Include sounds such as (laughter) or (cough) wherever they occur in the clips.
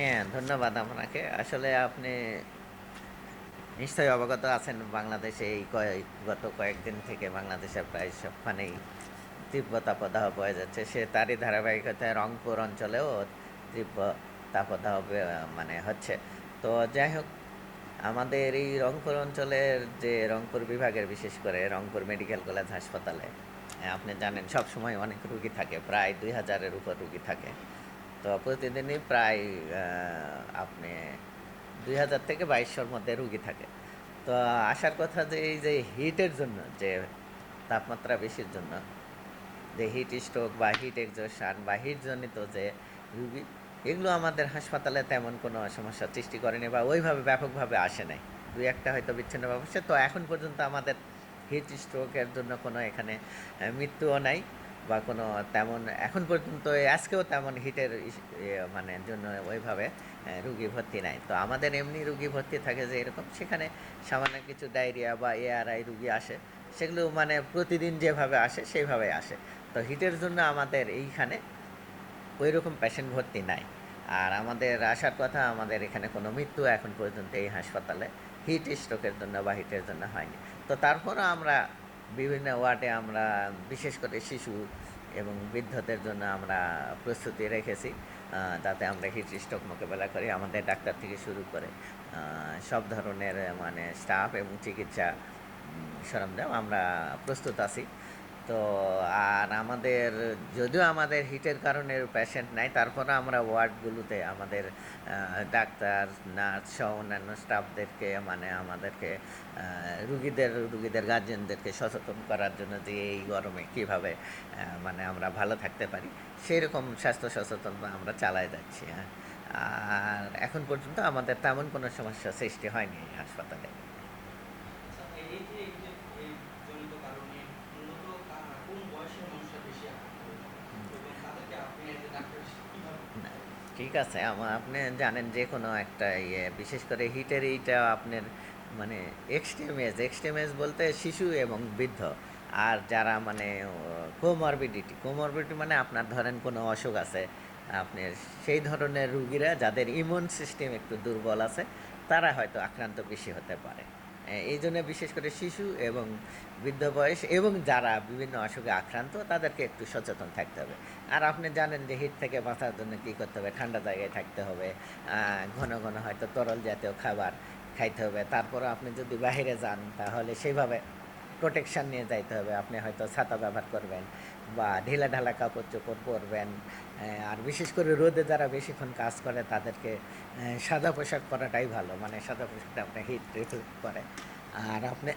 হ্যাঁ ধন্যবাদ আপনাকে। আসলে আপনি নিশ্চয়ই অবগত আছেন বাংলাদেশে এই কয়েক, গত কয়েকদিন থেকে বাংলাদেশে প্রায় সবখানেই তীব্র তাপদাহ বয়ে যাচ্ছে। সে তারই ধারাবাহিকতায় রংপুর অঞ্চলেও তীব্র তাপদাহ মানে হচ্ছে। তো যাই হোক, আমাদের এই রংপুর অঞ্চলের যে রংপুর বিভাগের, বিশেষ করে রংপুর মেডিকেল কলেজ হাসপাতালে, আপনি জানেন সব সময় অনেক রুগী থাকে, প্রায় দুই হাজারের উপর রুগী থাকে। তো প্রতিদিনই প্রায় আপনি দুই হাজার থেকে বাইশশোর মধ্যে রুগী থাকে। তো আসার কথা যে এই যে হিটের জন্য, যে তাপমাত্রা বেশির জন্য, যে হিট স্ট্রোক বা হিট এক্সোশন বা হিটজনিত যে রুগী, এগুলো আমাদের হাসপাতালে তেমন কোনো সমস্যা সৃষ্টি করেনি বা ওইভাবে ব্যাপকভাবে আসে নাই। দুই একটা হয়তো বিচ্ছিন্ন আসে তো এখন পর্যন্ত আমাদের হিট স্ট্রোকের জন্য কোনো এখানে মৃত্যুও নাই। বা কোনো তেমন, এখন পর্যন্ত আজকেও তেমন হিটের মানে জন্য ওইভাবে রুগী ভর্তি নাই। তো আমাদের এমনি রুগী ভর্তি থাকে যে এরকম, সেখানে সামান্য কিছু ডায়রিয়া বা এআরআই রুগী আসে, সেগুলো মানে প্রতিদিন যেভাবে আসে, সেইভাবে আসে। তো হিটের জন্য আমাদের এইখানে ওই রকম পেশেন্ট ভর্তি নাই। আর আমাদের আসার কথা, আমাদের এখানে কোনো মৃত্যু এখন পর্যন্ত এই হাসপাতালে, হিট স্ট্রোকের জন্য বা হিটের জন্য হয়নি। তো তারপরও আমরা বিভিন্ন ওয়ার্ডে আমরা, বিশেষ করে শিশু এবং বৃদ্ধদের জন্য আমরা প্রস্তুতি রেখেছি। তাতে আমরা হিট স্ট্রোক মোকাবেলা করি আমাদের ডাক্তার থেকে শুরু করে সব ধরনের মানে স্টাফ এবং চিকিৎসা সরঞ্জাম আমরা প্রস্তুত আছি। তো, আর আমাদের, যদিও আমাদের হিটের কারণে পেশেন্ট নাই তারপরে আমরা ওয়ার্ডগুলোতে আমাদের ডাক্তার, নার্স সহ অন্যান্য স্টাফদেরকে মানে আমাদেরকে রুগীদের রুগীদের গার্জেনদেরকে সচেতন করার জন্য যে এই গরমে কীভাবে মানে আমরা ভালো থাকতে পারি, সেরকম স্বাস্থ্য সচেতনতা আমরা চালাই যাচ্ছি হ্যাঁ। আর এখন পর্যন্ত আমাদের তেমন কোনো সমস্যা সৃষ্টি হয়নি হাসপাতালে আচ্ছা, এই যে এই যে এই জনিত কারণে মূলত কা- কোন বয়সের মানুষরা বেশি আক্রান্ত হয়ে থাকে? এবং তাদেরকে আপনি as a ডাক্তার হিসেবে কীভাবে না, ঠিক আছে আমার আপনি জানেন যে কোনো একটা ইয়ে বিশেষ করে হিটের এইটা আপনার মানে এক্সট্রিম এজ এক্সট্রিম এজ বলতে শিশু এবং বৃদ্ধ। আর যারা মানে কোমরবিডিটি কোমরবিডিটি মানে আপনার ধরেন কোনো অসুখ আছে, আপনি সেই ধরনের রুগীরা যাদের ইমিউন সিস্টেম একটু দুর্বল আছে, তারা হয়তো আক্রান্ত বেশি হতে পারে। এই জন্য বিশেষ করে শিশু এবং বৃদ্ধ বয়স এবং যারা বিভিন্ন অসুখে আক্রান্ত, তাদেরকে একটু সচেতন থাকতে হবে। আর আপনি জানেন যে হিট থেকে বাঁচার জন্য কী করতে হবে? ঠান্ডা জায়গায় থাকতে হবে ঘন ঘন হয়তো তরল জাতীয় খাবার খাইতে হবে। তারপরে আপনি যদি বাহিরে যান, তাহলে সেইভাবে প্রোটেকশান নিয়ে যাইতে হবে। আপনি হয়তো ছাতা ব্যবহার করবেন বা ঢিলা ঢালা কাপড় চোপড় পরবেন আর বিশেষ করে রোদে যারা বেশিক্ষণ কাজ করে তাদেরকে সাদা পোশাক পরাটাই ভালো। মানে সাদা পোশাকটা আপনার হিট রিফ্লেক্ট করে। আর আপনি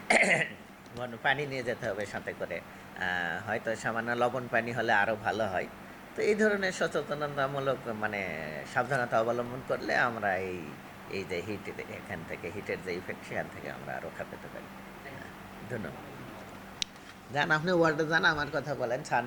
(coughs) পানি নিয়ে যেতে হবে সাথে করে। হয়তো সামান্য লবণ পানি হলে আরও ভালো হয়। তো এই ধরনের সচেতনতামূলক মানে সাবধানতা অবলম্বন করলে আমরা এই এই যে হিট এখান থেকে হিটের যে ইফেক্ট সেখান থেকে আমরা রক্ষা পেতে পারি। ধন্যবাদ। যান আপনি ওয়ার্ডে যান আমার কথা বলেন ছাড়।